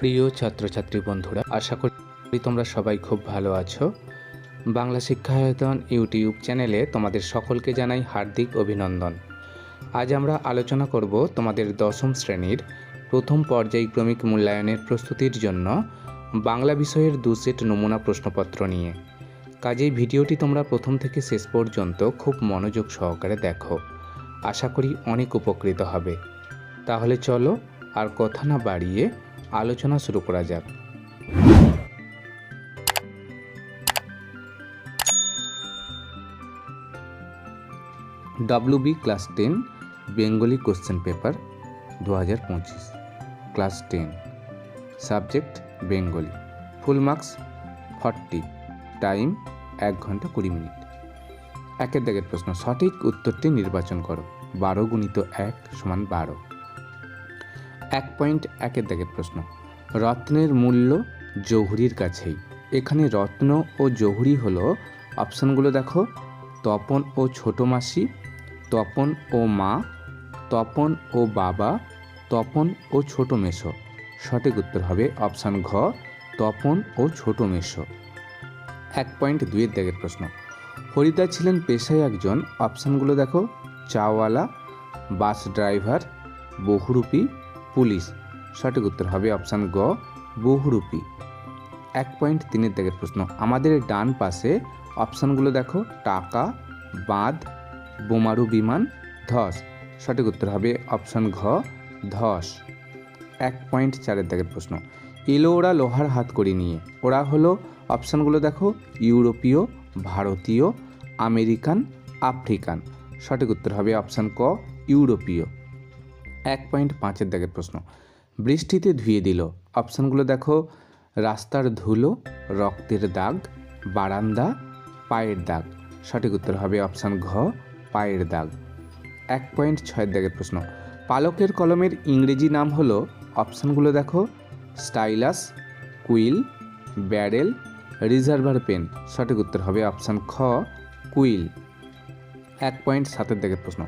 প্রিয় ছাত্রছাত্রী বন্ধুরা, আশা করি তোমরা সবাই খুব ভালো আছো। বাংলা শিক্ষায়তন ইউটিউব চ্যানেলে তোমাদের সকলকে জানাই হার্দিক অভিনন্দন। আজ আমরা আলোচনা করব তোমাদের দশম শ্রেণির প্রথম পর্যায়ক্রমিক মূল্যায়নের প্রস্তুতির জন্য বাংলা বিষয়ের দু সেট নমুনা প্রশ্নপত্র নিয়ে। কাজেই ভিডিওটি তোমরা প্রথম থেকে শেষ পর্যন্ত খুব মনোযোগ সহকারে দেখো। আশা করি অনেক উপকৃত হবে। তাহলে চলো আর কথা না বাড়িয়ে আলোচনা শুরু করা যাক। WB class ten Bengali question paper দু হাজার পঁচিশ। Class ten subject Bengali full marks forty time এক ঘণ্টা কুড়ি মিনিট। একের দাগের প্রশ্ন, সঠিক উত্তরটি নির্বাচন করো। বারো গুণিত এক সমান বারো। এক পয়েন্ট একের দাগের প্রশ্ন। রত্নের মূল্য জহুরির কাছেই। এখানে রত্ন ও জহুরি হলো অপশানগুলো দেখো। তপন ও ছোট মাসি, তপন ও মা, তপন ও বাবা, তপন ও ছোট মেশো সঠিক উত্তর হবে অপশান ঘ, তপন ও ছোট মেশো এক পয়েন্ট দুইয়ের দাগের প্রশ্ন। হরিদা ছিলেন পেশায় একজন। অপশানগুলো দেখো। চাওয়ালা, বাস ড্রাইভার, বহুরূপী পুলিশ। সঠিক উত্তর হবে অপশান গ, বহুরূপী। এক পয়েন্ট তিনের দিকের প্রশ্ন। আমাদের ডান পাশে অপশানগুলো দেখো। টাকা, বাঁধ, বোমারু বিমান, ধস। সঠিক উত্তর হবে অপশান ঘ, ধস। এক পয়েন্ট চারের দাগের প্রশ্ন। এলো ওরা লোহার হাত করি নিয়ে। ওরা হলো অপশানগুলো দেখো। ইউরোপীয়, ভারতীয়, আমেরিকান, আফ্রিকান। সঠিক উত্তর হবে অপশান ক, ইউরোপীয়। এক পয়েন্ট পাঁচের দাগের প্রশ্ন। বৃষ্টিতে ধুয়ে দিল। অপশানগুলো দেখো। রাস্তার ধুলো, রক্তের দাগ, বারান্দা, পায়ের দাগ। সঠিক উত্তর হবে অপশান ঘ, পায়ের দাগ। এক পয়েন্ট ছয়ের দাগের প্রশ্ন। পালকের কলমের ইংরেজি নাম হলো, অপশানগুলো দেখো, stylus, quill, barrel, reservoir pen. সঠিক উত্তর হবে অপশান খ, কুইল। এক পয়েন্ট সাতের দাগের প্রশ্ন।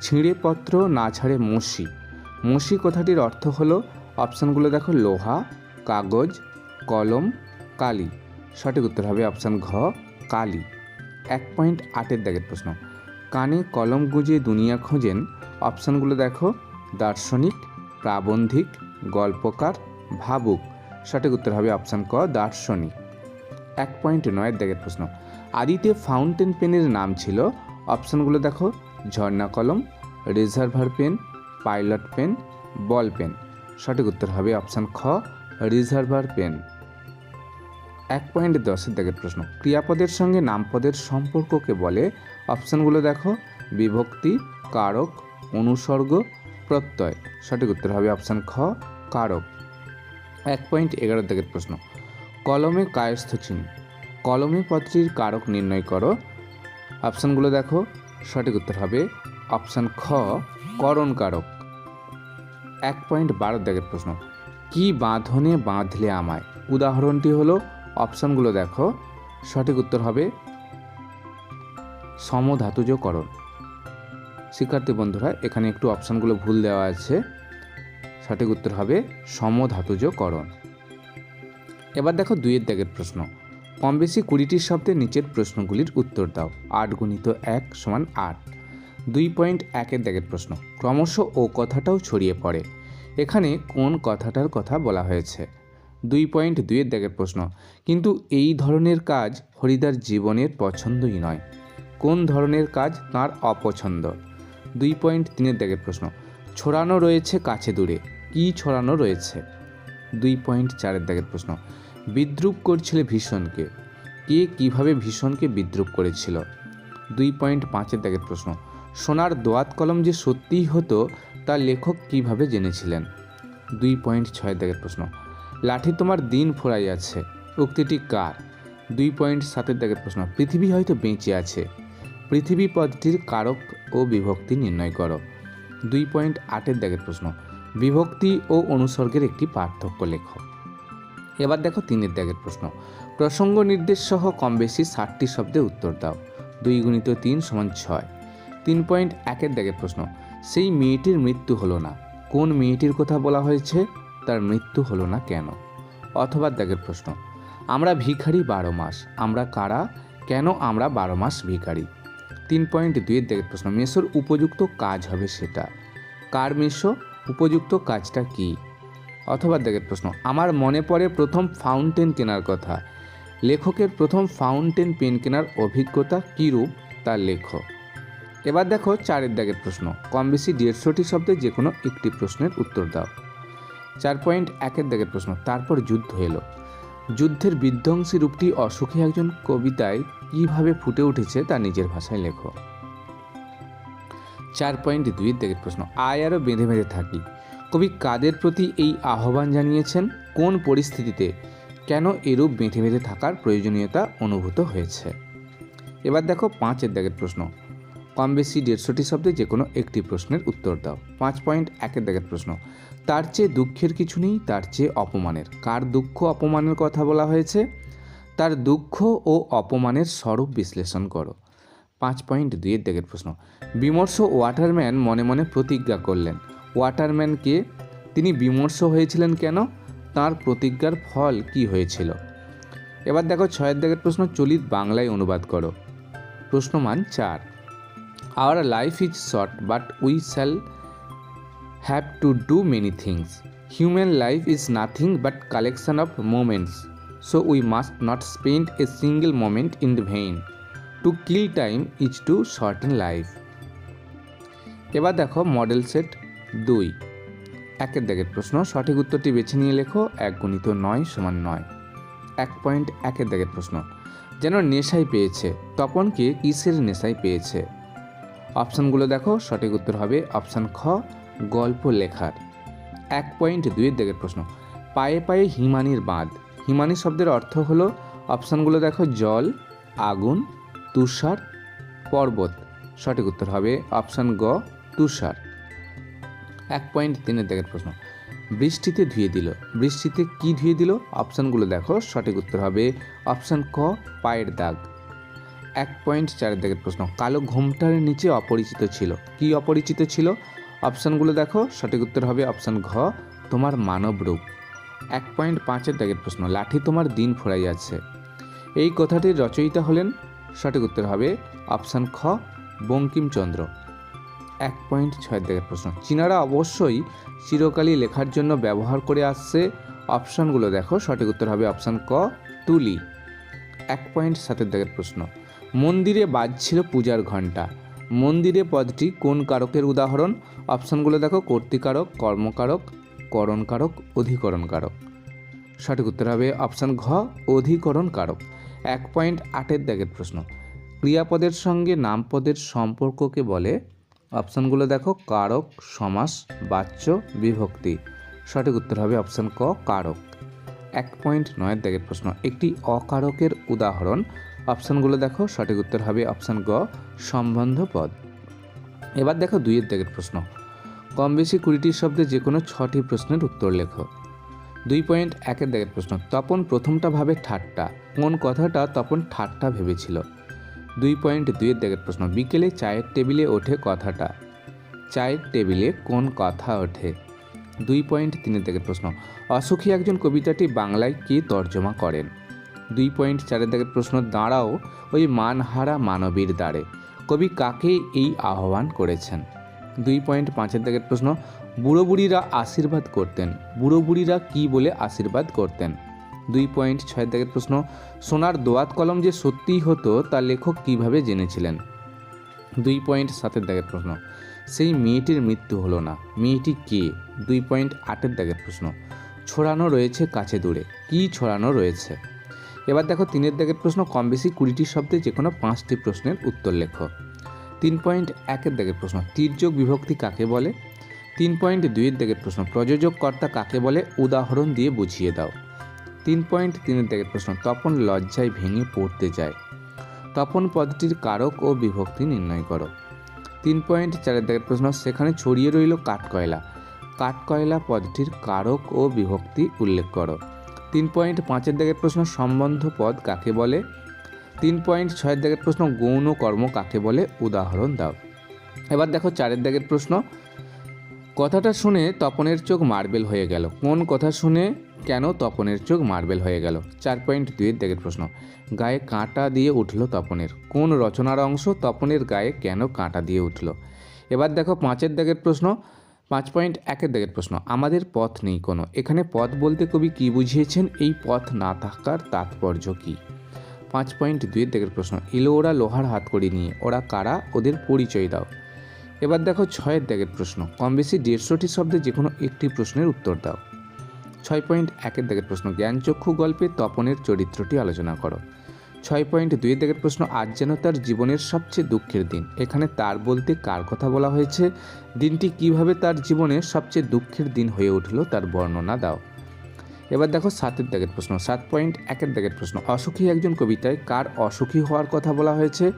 ছিঁড়ে পত্র না ছাড়ে মসি। মসি কথাটির অর্থ হলো, অপশানগুলো দেখো, লোহা, কাগজ, কলম, কালি। সঠিক উত্তর হবে অপশান ঘ, কালি। এক পয়েন্ট আটের দাগের প্রশ্ন। কানে কলম গুঁজে দুনিয়া খোঁজেন, অপশানগুলো দেখো, দার্শনিক, প্রাবন্ধিক, গল্পকার, ভাবুক। সঠিক উত্তর হবে অপশান ক, দার্শনিক। এক পয়েন্ট নয়ের দাগের প্রশ্ন। আদিতে ফাউন্টেন পেনের নাম ছিল, অপশানগুলো দেখো ঝর্ণা কলম reservoir pen pilot pen ball pen সঠিক উত্তর হবে অপশান খ রিজার্ভার পেন এক পয়েন্ট দশের দাগের প্রশ্ন, ক্রিয়াপদের সঙ্গে নামপদের সম্পর্ককে বলে। অপশানগুলো দেখো, বিভক্তি, কারক, অনুসর্গ, প্রত্যয়। সঠিক উত্তর হবে অপশান খ, কারক। এক পয়েন্ট এগারো দাগের প্রশ্ন, কলমে কায়স্থ চিহ্ন কলমে পদটির কারক নির্ণয় করো। অপশানগুলো দেখো সঠিক উত্তর হবে অপশান খ করণ কারক এক পয়েন্ট বারো দাগের প্রশ্ন। কি বাঁধনে বাঁধলে আমায়? উদাহরণটি হলো, অপশানগুলো দেখো। সঠিক উত্তর হবে সমধাতুজকরণ শিক্ষার্থী বন্ধুরা, এখানে একটু অপশানগুলো ভুল দেওয়া আছে। সঠিক উত্তর হবে সমধাতুজকরণ এবার দেখো দুইয়ের দাগের প্রশ্ন। কম বেশি কুড়িটি শব্দের নিচের প্রশ্নগুলির উত্তর দাও। আট গুণিত এক সমান আট। দুই পয়েন্ট একের দাগের প্রশ্ন। ক্রমশ ও কথাটাও ছড়িয়ে পড়ে। এখানে কোন কথাটার কথা বলা হয়েছে? দুই পয়েন্ট দুইয়ের দাগের প্রশ্ন। কিন্তু এই ধরনের কাজ হরিদার জীবনের পছন্দই নয়। কোন ধরনের কাজ তার অপছন্দ? দুই পয়েন্ট তিনের দাগের প্রশ্ন। ছড়ানো রয়েছে কাছে দূরে। কি ছড়ানো রয়েছে? দুই পয়েন্ট চারের দাগের প্রশ্ন। বিদ্রুপ করছিল ভীষণকে। কে কীভাবে ভীষণকে বিদ্রুপ করেছিল? দুই পয়েন্ট পাঁচের দাগের প্রশ্ন। সোনার দোয়াত কলম যে সত্যিই হতো, তা লেখক কীভাবে জেনেছিলেন? দুই পয়েন্ট ছয়ের দাগের প্রশ্ন। লাঠি তোমার দিন ফুরাইয়াছে উক্তিটি কার? দুই পয়েন্ট সাতের দাগের প্রশ্ন। পৃথিবী হয়তো বেঁচে আছে। পৃথিবী পদটির কারক ও বিভক্তি নির্ণয় করো। দুই পয়েন্ট আটের দাগের প্রশ্ন। বিভক্তি ও অনুসর্গের একটি পার্থক্য লেখো। এবার দেখো তিনের দাগের প্রশ্ন। প্রসঙ্গ নির্দেশ সহ কম বেশি ষাটটি শব্দে উত্তর দাও। দুই গুণিত তিন সমান ছয়। তিন পয়েন্ট একের দাগের প্রশ্ন, সেই মেয়েটির মৃত্যু হলো না। কোন মেয়েটির কথা বলা হয়েছে? তার মৃত্যু হলো না কেন? অথবা দাগের প্রশ্ন, আমরা ভিখারি বারো মাস, আমরা কারা? কেন আমরা বারো মাস ভিখারি? তিন পয়েন্ট দুইয়ের দাগের প্রশ্ন, মেসোর উপযুক্ত কাজ হবে সেটা। কার মেসো? উপযুক্ত কাজটা কি? অথবা দাগের প্রশ্ন, আমার মনে পড়ে প্রথম ফাউন্টেন কেনার কথা। লেখকের প্রথম ফাউন্টেন পেন কেনার অভিজ্ঞতা কীরূপ তার লেখক? এবার দেখো চারের দাগের প্রশ্ন। কম বেশি দেড়শোটি শব্দে যে কোনো একটি প্রশ্নের উত্তর দাও। চার পয়েন্ট একের দাগের প্রশ্ন, তারপর যুদ্ধ এলো। যুদ্ধের বিধ্বংসী রূপটি অসুখী একজন কবিতায় কীভাবে ফুটে উঠেছে তা নিজের ভাষায় লেখো। চার পয়েন্ট দুইয়ের দাগের প্রশ্ন, আয় আরও বেঁধে বেঁধে থাকি। কবি কাদের প্রতি এই আহ্বান জানিয়েছেন? কোন পরিস্থিতিতে কেন এরূপ বেঁধে বেঁধে থাকার প্রয়োজনীয়তা অনুভূত হয়েছে? এবার দেখো পাঁচের দাগের প্রশ্ন। কম বেশি দেড়শোটি শব্দে যে কোনো একটি প্রশ্নের উত্তর দাও। পাঁচ পয়েন্ট একের দাগের প্রশ্ন। তার চেয়ে দুঃখের কিছু নেই, তার চেয়ে অপমানের। কার দুঃখ অপমানের কথা বলা হয়েছে? তার দুঃখ ও অপমানের স্বরূপ বিশ্লেষণ করো। পাঁচ পয়েন্ট দুইয়ের দাগের প্রশ্ন। বিমর্ষ ওয়াটারম্যান মনে মনে প্রতিজ্ঞা করলেন। ওয়াটারম্যানকে তিনি বিমর্ষ হয়েছিলেন কেন? তার প্রতিজ্ঞার ফল কি হয়েছিল? এবার দেখো ছয়ের দাগের প্রশ্ন, চলিত বাংলায় অনুবাদ করো। প্রশ্নমান চার। Our life is short but we shall have to do many things human life is nothing but collection of moments so we must not spend a single moment in vain to kill time is to shorten life এবার দেখো model set দুই। একের দাগের প্রশ্ন, সঠিক উত্তরটি বেছে নিয়ে লেখো, এক গুণিত নয় সমান নয়। এক পয়েন্ট একের দাগের প্রশ্ন, যেন নেশায় পেয়েছে তপনকে কিসের নেশায় পেয়েছে? অপশানগুলো দেখো, সঠিক উত্তর হবে অপশান খ, গল্প লেখার। এক পয়েন্ট দুইয়ের দাগের প্রশ্ন, পায়ে পায়ে হিমানির বাঁধ। হিমানি শব্দের অর্থ হলো, অপশানগুলো দেখো, জল, আগুন, তুষার, পর্বত। সঠিক উত্তর হবে অপশান গ, তুষার। এক পয়েন্ট তিনের দাগের প্রশ্ন। বৃষ্টিতে ধুয়ে দিল। বৃষ্টিতে কি ধুয়ে দিল? অপশানগুলো দেখো, সঠিক উত্তর হবে অপশান ক, পায়ের দাগ। এক পয়েন্ট চারের দাগের প্রশ্ন, কালো ঘোমটার নিচে অপরিচিত ছিল। কি অপরিচিত ছিল? অপশানগুলো দেখো, সঠিক উত্তর হবে অপশান ঘ, তোমার মানব রূপ। এক পয়েন্ট পাঁচের দাগের প্রশ্ন, লাঠি তোমার দিন ফোরাই আছে এই কথাটির রচয়িতা হলেন, সঠিক উত্তর হবে অপশান খ, বঙ্কিমচন্দ্র। এক পয়েন্ট ছয়ের দাগের প্রশ্ন। চীনারা অবশ্যই চিরকালই লেখার জন্য ব্যবহার করে আসছে। অপশানগুলো দেখো, সঠিক উত্তর হবে অপশান ক, তুলি। এক পয়েন্ট সাতের দাগের প্রশ্ন। মন্দিরে বাজছিল পূজার ঘণ্টা। মন্দিরে পদটি কোন কারকের উদাহরণ? অপশানগুলো দেখো, কর্তৃকারক, কর্মকারক, করণকারক অধিকরণ কারক সঠিক উত্তর হবে অপশান ঘ অধিকরণ কারক এক পয়েন্ট আটের দাগের প্রশ্ন। ক্রিয়াপদের সঙ্গে নামপদের সম্পর্ককে বলে অপশানগুলো দেখো, কারক, সমাস, বাচ্য, বিভক্তি। সঠিক উত্তর হবে অপশান ক, কারক। এক পয়েন্ট নয়ের দাগের প্রশ্ন, একটি অকারকের উদাহরণ। অপশানগুলো দেখো, সঠিক উত্তর হবে অপশান গ, সম্বন্ধ পদ। এবার দেখো দুইয়ের দাগের প্রশ্ন, কম বেশি কুড়িটি শব্দে যে কোনো ছটি প্রশ্নের উত্তর লেখো। দুই পয়েন্ট একের দাগের প্রশ্ন, তপন প্রথমটা ভাবে ঠাট্টা। কোন কথাটা তপন ঠাট্টা ভেবেছিল? দুই পয়েন্ট দুইয়ের দাগের প্রশ্ন। বিকেলে চায়ের টেবিলে ওঠে কথাটা। চায়ের টেবিলে কোন কথা ওঠে? দুই পয়েন্ট তিনের দাগের প্রশ্ন। অসুখী একজন কবিতাটি বাংলায় কে তর্জমা করেন? দুই পয়েন্ট চারের দাগের প্রশ্ন, দাঁড়াও ওই মানহারা মানবীর দ্বারে। কবি কাকে এই আহ্বান করেছেন? দুই পয়েন্ট পাঁচের দাগের প্রশ্ন বুড়ো বুড়িরা আশীর্বাদ করতেন। বুড়ো বুড়িরা কী বলে আশীর্বাদ করতেন? দুই পয়েন্ট ছয়ের দাগের প্রশ্ন, সোনার দোয়াত কলম যে সত্যিই হতো, তা লেখক কীভাবে জেনেছিলেন? দুই পয়েন্ট সাতের দাগের প্রশ্ন, সেই মেয়েটির মৃত্যু হলো না। মেয়েটি কে? দুই পয়েন্ট আটের দাগের প্রশ্ন, ছড়ানো রয়েছে কাছে দূরে। কি ছড়ানো রয়েছে? এবার দেখো তিনের দাগের প্রশ্ন, কম বেশি কুড়িটি শব্দে যে কোনো পাঁচটি প্রশ্নের উত্তর লেখো। তিন পয়েন্ট একের দাগের প্রশ্ন, তির্যক বিভক্তি কাকে বলে? তিন পয়েন্ট দুইয়ের দাগের প্রশ্ন প্রযোজক কর্তা কাকে বলে? উদাহরণ দিয়ে বুঝিয়ে দাও। তিন পয়েন্ট তিনের দাগের প্রশ্ন, তপন লজ্জায় ভেঙে পড়তে যায়। তপন পদটির কারক ও বিভক্তি নির্ণয় করো। তিন পয়েন্ট চারের দাগের প্রশ্ন, সেখানে ছড়িয়ে রইল কাঠকয়লা। কাঠকয়লা পদটির কারক ও বিভক্তি উল্লেখ করো। তিন পয়েন্ট পাঁচের দাগের প্রশ্ন, সম্বন্ধ পদ কাকে বলে? তিন পয়েন্ট ছয়ের দাগের প্রশ্ন, গৌণ কর্ম কাকে বলে? উদাহরণ দাও। এবার দেখো চারের দাগের প্রশ্ন, কথাটা শুনে তপনের চোখ মার্বেল হয়ে গেল। কোন কথা শুনে কেন তপনের চোখ মার্বেল হয়ে গেল? চার পয়েন্ট দুইয়ের দাগের প্রশ্ন। গায়ে কাঁটা দিয়ে উঠল তপনের। কোন রচনার অংশ তপনের গায়ে কেন কাঁটা দিয়ে উঠল? এবার দেখো পাঁচের দাগের প্রশ্ন, পাঁচ পয়েন্ট একের দাগের প্রশ্ন। আমাদের পথ নেই কোনো। এখানে পথ বলতে কবি কী বুঝিয়েছেন? এই পথ না থাকার তাৎপর্য কী? পাঁচ পয়েন্ট দুইয়ের দাগের প্রশ্ন, এলো ওরা লোহার হাতকড়ি নিয়ে। ওরা কারা? ওদের পরিচয় দাও। এবার দেখো ছয়ের দাগের প্রশ্ন কম বেশি দেড়শোটি শব্দে যে কোনো একটি প্রশ্নের উত্তর দাও। ছয় পয়েন্ট একের দাগের প্রশ্ন জ্ঞানচক্ষু গল্পে তপনের চরিত্রটি আলোচনা করো। ছয় পয়েন্ট দুইয়ের দাগের প্রশ্ন, আজ যেন তার জীবনের সবচেয়ে দুঃখের দিন। এখানে তার বলতে কার কথা বলা হয়েছে? দিনটি কীভাবে তার জীবনে সবচেয়ে দুঃখের দিন হয়ে উঠল তার বর্ণনা দাও। এবার দেখো সাতের দাগের প্রশ্ন, সাত পয়েন্ট একের দাগের প্রশ্ন, অসুখী একজন কবিতায় কার অসুখী হওয়ার কথা বলা হয়েছে?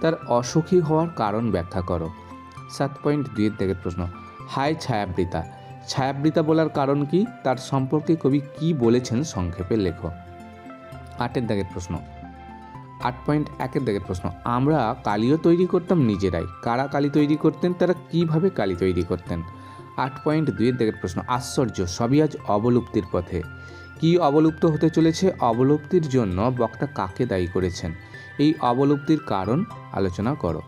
তার অসুখী হওয়ার কারণ ব্যাখ্যা করো। সাত পয়েন্ট দুইয়ের দাগের প্রশ্ন হাই ছায়াবৃতা ছায়াবৃতা বলার কারণ কি? তার সম্পর্কে কবি কি বলেছেন সংক্ষেপে লেখো। আটের দাগের প্রশ্ন। আট পয়েন্ট একের দাগের প্রশ্ন। আমরা কালিও তৈরি করতাম নিজেরাই। কারা কালি তৈরি করতেন? তারা কীভাবে কালি তৈরি করতেন? আট পয়েন্ট দুইয়ের দাগের প্রশ্ন। আশ্চর্য, সবই আজ অবলুপ্তির পথে। কি অবলুপ্ত হতে চলেছে? অবলুপ্তির জন্য বক্তা কাকে দায়ী করেছেন? এই অবলুপ্তির কারণ আলোচনা করো।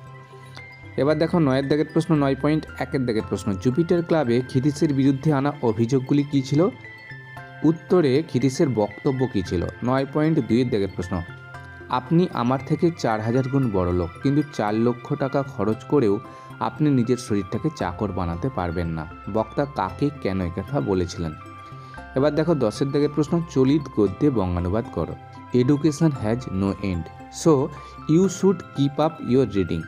এবার দেখো নয়ের দাগের প্রশ্ন নয় পয়েন্ট একের দাগের প্রশ্ন। জুপিটার ক্লাবে খিরিসের বিরুদ্ধে আনা অভিযোগগুলি কী ছিল? উত্তরে খিরিসের বক্তব্য কী ছিল? নয় পয়েন্ট দুইয়ের দাগের প্রশ্ন। আপনি আমার থেকে চার হাজার গুণ বড় লোক, কিন্তু চার লক্ষ টাকা খরচ করেও আপনি নিজের শরীরটাকে চাকর বানাতে পারবেন না। বক্তা কাকে কেন একথা বলেছিলেন? এবার দেখো দশের দাগের প্রশ্ন, চলিত গদ্যে বঙ্গানুবাদ করো। Education has no end so you should keep up your reading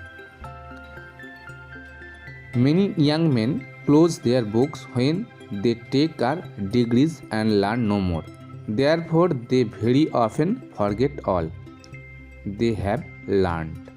Many young men close their books when they take our degrees and learn no more. Therefore, they very often forget all they have learned.